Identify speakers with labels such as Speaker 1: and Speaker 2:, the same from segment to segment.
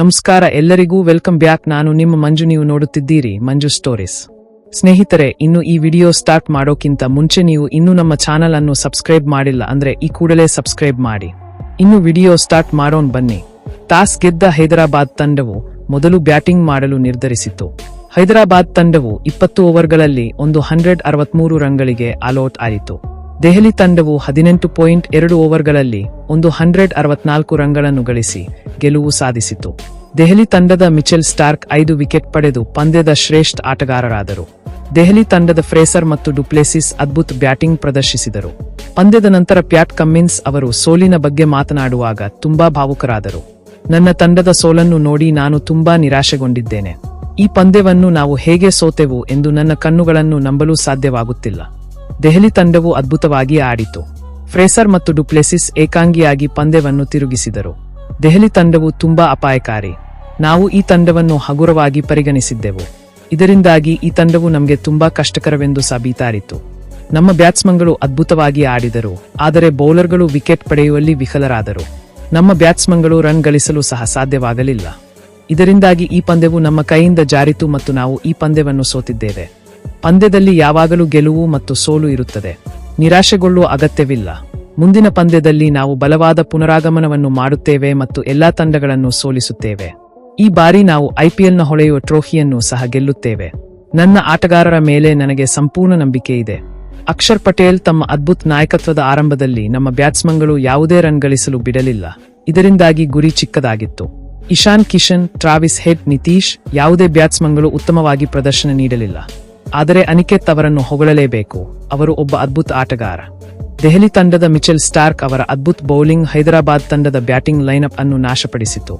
Speaker 1: ನಮಸ್ಕಾರ ಎಲ್ಲರಿಗೂ welcome back. ನಾನು ನಿಮ್ಮ ಮಂಜು, ನೀವು ನೋಡುತ್ತಿದ್ದೀರಿ ಮಂಜು ಸ್ಟೋರೀಸ್. ಸ್ನೇಹಿತರೆ, ಇನ್ನು ಈ ವಿಡಿಯೋ ಸ್ಟಾರ್ಟ್ ಮಾಡೋಕ್ಕಿಂತ ಮುಂಚೆ ನೀವು ಇನ್ನೂ ನಮ್ಮ ಚಾನಲ್ ಅನ್ನು ಸಬ್ಸ್ಕ್ರೈಬ್ ಮಾಡಿಲ್ಲ ಅಂದ್ರೆ ಈ ಕೂಡಲೇ ಸಬ್ಸ್ಕ್ರೈಬ್ ಮಾಡಿ. ಇನ್ನು ವಿಡಿಯೋ ಸ್ಟಾರ್ಟ್ ಮಾಡೋಣ ಬನ್ನಿ. ಟಾಸ್ ಗೆದ್ದ ಹೈದರಾಬಾದ್ ತಂಡವು ಮೊದಲು ಬ್ಯಾಟಿಂಗ್ ಮಾಡಲು ನಿರ್ಧರಿಸಿತು ಹೈದರಾಬಾದ್ ತಂಡವು ಇಪ್ಪತ್ತು ಓವರ್ಗಳಲ್ಲಿ ಒಂದು ಹಂಡ್ರೆಡ್ ಅರವತ್ಮೂರು ರನ್ಗಳಿಗೆ ಆಲೌಟ್ ಆಯಿತು ದೆಹಲಿ ತಂಡವು ಹದಿನೆಂಟು ಪಾಯಿಂಟ್ ಎರಡು ಓವರ್ಗಳಲ್ಲಿ ಒಂದು ಹಂಡ್ರೆಡ್ ಅರವತ್ನಾಲ್ಕು ರನ್ಗಳನ್ನು ಗಳಿಸಿ ಗೆಲುವು ಸಾಧಿಸಿತು. ದೆಹಲಿ ತಂಡದ ಮಿಚೆಲ್ ಸ್ಟಾರ್ಕ್ ಐದು ವಿಕೆಟ್ ಪಡೆದು ಪಂದ್ಯದ ಶ್ರೇಷ್ಠ ಆಟಗಾರರಾದರು. ದೆಹಲಿ ತಂಡದ ಫ್ರೇಸರ್ ಮತ್ತು ಡುಪ್ಲೆಸಿಸ್ ಅದ್ಭುತ ಬ್ಯಾಟಿಂಗ್ ಪ್ರದರ್ಶಿಸಿದರು. ಪಂದ್ಯದ ನಂತರ ಪ್ಯಾಟ್ ಕಮ್ಮಿನ್ಸ್ ಅವರು ಸೋಲಿನ ಬಗ್ಗೆ ಮಾತನಾಡುವಾಗ ತುಂಬಾ ಭಾವುಕರಾದರು. ನನ್ನ ತಂಡದ ಸೋಲನ್ನು ನೋಡಿ ನಾನು ತುಂಬಾ ನಿರಾಶೆಗೊಂಡಿದ್ದೇನೆ. ಈ ಪಂದ್ಯವನ್ನು ನಾವು ಹೇಗೆ ಸೋತೆವು ಎಂದು ನನ್ನ ಕಣ್ಣುಗಳನ್ನು ನಂಬಲು ಸಾಧ್ಯವಾಗುತ್ತಿಲ್ಲ. ದೆಹಲಿ ತಂಡವು ಅದ್ಭುತವಾಗಿ ಆಡಿತು. ಫ್ರೇಸರ್ ಮತ್ತು ಡುಪ್ಲೆಸಿಸ್ ಏಕಾಂಗಿಯಾಗಿ ಪಂದ್ಯವನ್ನು ತಿರುಗಿಸಿದರು. ದೆಹಲಿ ತಂಡವು ತುಂಬಾ ಅಪಾಯಕಾರಿ. ನಾವು ಈ ತಂಡವನ್ನು ಹಗುರವಾಗಿ ಪರಿಗಣಿಸಿದ್ದೆವು. ಇದರಿಂದಾಗಿ ಈ ತಂಡವು ನಮಗೆ ತುಂಬಾ ಕಷ್ಟಕರವೆಂದು ಸಾಬೀತಾರಿತು. ನಮ್ಮ ಬ್ಯಾಟ್ಸ್ಮನ್ಗಳು ಅದ್ಭುತವಾಗಿ ಆಡಿದರು, ಆದರೆ ಬೌಲರ್ಗಳು ವಿಕೆಟ್ ಪಡೆಯುವಲ್ಲಿ ವಿಫಲರಾದರು. ನಮ್ಮ ಬ್ಯಾಟ್ಸ್ಮನ್ಗಳು ರನ್ ಗಳಿಸಲು ಸಹ ಸಾಧ್ಯವಾಗಲಿಲ್ಲ. ಇದರಿಂದಾಗಿ ಈ ಪಂದ್ಯವು ನಮ್ಮ ಕೈಯಿಂದ ಜಾರಿತು ಮತ್ತು ನಾವು ಈ ಪಂದ್ಯವನ್ನು ಸೋತಿದ್ದೇವೆ. ಪಂದ್ಯದಲ್ಲಿ ಯಾವಾಗಲೂ ಗೆಲುವು ಮತ್ತು ಸೋಲು ಇರುತ್ತದೆ. ನಿರಾಶೆಗೊಳ್ಳುವ ಅಗತ್ಯವಿಲ್ಲ. ಮುಂದಿನ ಪಂದ್ಯದಲ್ಲಿ ನಾವು ಬಲವಾದ ಪುನರಾಗಮನವನ್ನು ಮಾಡುತ್ತೇವೆ ಮತ್ತು ಎಲ್ಲಾ ತಂಡಗಳನ್ನು ಸೋಲಿಸುತ್ತೇವೆ. ಈ ಬಾರಿ ನಾವು ಐಪಿಎಲ್ನ ಹೊಳೆಯುವ ಟ್ರೋಫಿಯನ್ನು ಸಹ ಗೆಲ್ಲುತ್ತೇವೆ. ನನ್ನ ಆಟಗಾರರ ಮೇಲೆ ನನಗೆ ಸಂಪೂರ್ಣ ನಂಬಿಕೆ ಇದೆ. ಅಕ್ಷರ್ ಪಟೇಲ್ ತಮ್ಮ ಅದ್ಭುತ ನಾಯಕತ್ವದ ಆರಂಭದಲ್ಲಿ ನಮ್ಮ ಬ್ಯಾಟ್ಸ್ಮನ್ಗಳು ಯಾವುದೇ ರನ್ ಗಳಿಸಲು ಬಿಡಲಿಲ್ಲ. ಇದರಿಂದಾಗಿ ಗುರಿ ಚಿಕ್ಕದಾಗಿತ್ತು. ಇಶಾನ್ ಕಿಶನ್, ಟ್ರಾವಿಸ್ ಹೆಡ್, ನಿತೀಶ್ ಯಾವುದೇ ಬ್ಯಾಟ್ಸ್ಮನ್ಗಳು ಉತ್ತಮವಾಗಿ ಪ್ರದರ್ಶನ ನೀಡಲಿಲ್ಲ. ಆದರೆ ಅನಿಕೇತ್ ಅವರನ್ನು ಹೊಗಳಲೇಬೇಕು. ಅವರು ಒಬ್ಬ ಅದ್ಭುತ ಆಟಗಾರ. ದೆಹಲಿ ತಂಡದ ಮಿಚೆಲ್ ಸ್ಟಾರ್ಕ್ ಅವರ ಅದ್ಭುತ ಬೌಲಿಂಗ್ ಹೈದರಾಬಾದ್ ತಂಡದ ಬ್ಯಾಟಿಂಗ್ ಲೈನ್ಅಪ್ ಅನ್ನು ನಾಶಪಡಿಸಿತು.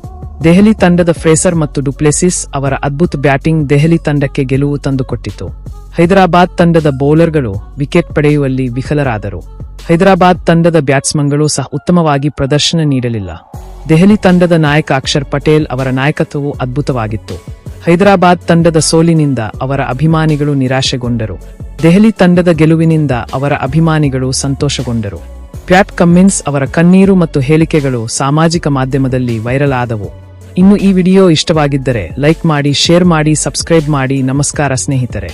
Speaker 1: ದೆಹಲಿ ತಂಡದ ಫ್ರೇಸರ್ ಮತ್ತು ಡುಪ್ಲೆಸಿಸ್ ಅವರ ಅದ್ಭುತ ಬ್ಯಾಟಿಂಗ್ ದೆಹಲಿ ತಂಡಕ್ಕೆ ಗೆಲುವು ತಂದುಕೊಟ್ಟಿತು. ಹೈದರಾಬಾದ್ ತಂಡದ ಬೌಲರ್ಗಳು ವಿಕೆಟ್ ಪಡೆಯುವಲ್ಲಿ ವಿಫಲರಾದರು. ಹೈದರಾಬಾದ್ ತಂಡದ ಬ್ಯಾಟ್ಸ್ಮನ್ಗಳು ಸಹ ಉತ್ತಮವಾಗಿ ಪ್ರದರ್ಶನ ನೀಡಲಿಲ್ಲ. ದೆಹಲಿ ತಂಡದ ನಾಯಕ ಅಕ್ಷರ್ ಪಟೇಲ್ ಅವರ ನಾಯಕತ್ವವು ಅದ್ಭುತವಾಗಿತ್ತು. ಹೈದರಾಬಾದ್ ತಂಡದ ಸೋಲಿನಿಂದ ಅವರ ಅಭಿಮಾನಿಗಳು ನಿರಾಶೆಗೊಂಡರು. ದೆಹಲಿ ತಂಡದ ಗೆಲುವಿನಿಂದ ಅವರ ಅಭಿಮಾನಿಗಳು ಸಂತೋಷಗೊಂಡರು. ಪ್ಯಾಟ್ ಕಮ್ಮಿನ್ಸ್ ಅವರ ಕಣ್ಣೀರು ಮತ್ತು ಹೇಳಿಕೆಗಳು ಸಾಮಾಜಿಕ ಮಾಧ್ಯಮದಲ್ಲಿ ವೈರಲ್ ಆದವು. ಇನ್ನು ಈ ವಿಡಿಯೋ ಇಷ್ಟವಾಗಿದ್ದರೆ ಲೈಕ್ ಮಾಡಿ, ಶೇರ್ ಮಾಡಿ, ಸಬ್ಸ್ಕ್ರೈಬ್ ಮಾಡಿ. ನಮಸ್ಕಾರ ಸ್ನೇಹಿತರೆ.